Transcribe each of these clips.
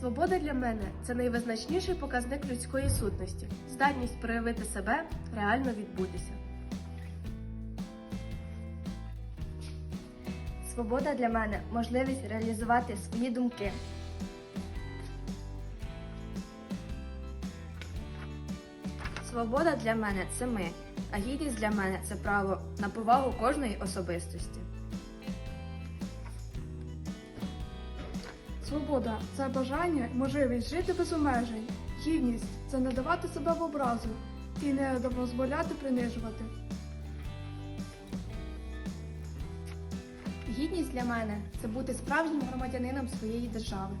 Свобода для мене це найвизначніший показник людської сутності, здатність проявити себе, реально відбутися. Свобода для мене можливість реалізувати свої думки. Свобода для мене це ми, а гідність для мене це право на повагу кожної особистості. Свобода це бажання і можливість жити без обмежень. Гідність це не давати себе в образу і не дозволяти принижувати. Гідність для мене це бути справжнім громадянином своєї держави.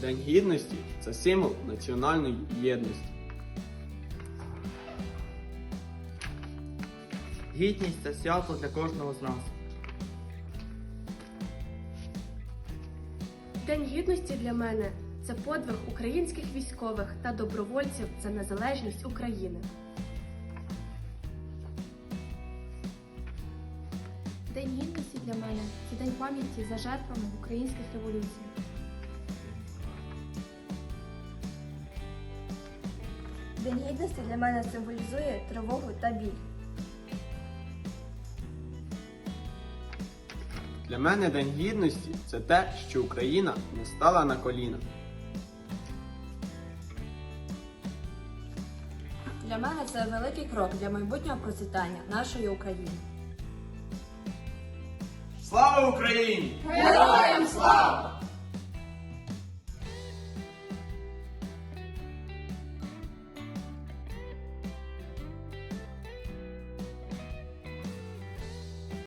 День гідності це символ національної єдності. Гідність це свято для кожного з нас. День гідності для мене це подвиг українських військових та добровольців за незалежність України. День гідності для мене це день пам'яті за жертвами українських революціях. День гідності для мене символізує тривогу та біль. Для мене День гідності це те, що Україна не стала на коліна. Для мене це великий крок для майбутнього процвітання нашої України. Слава Україні! Героям слава!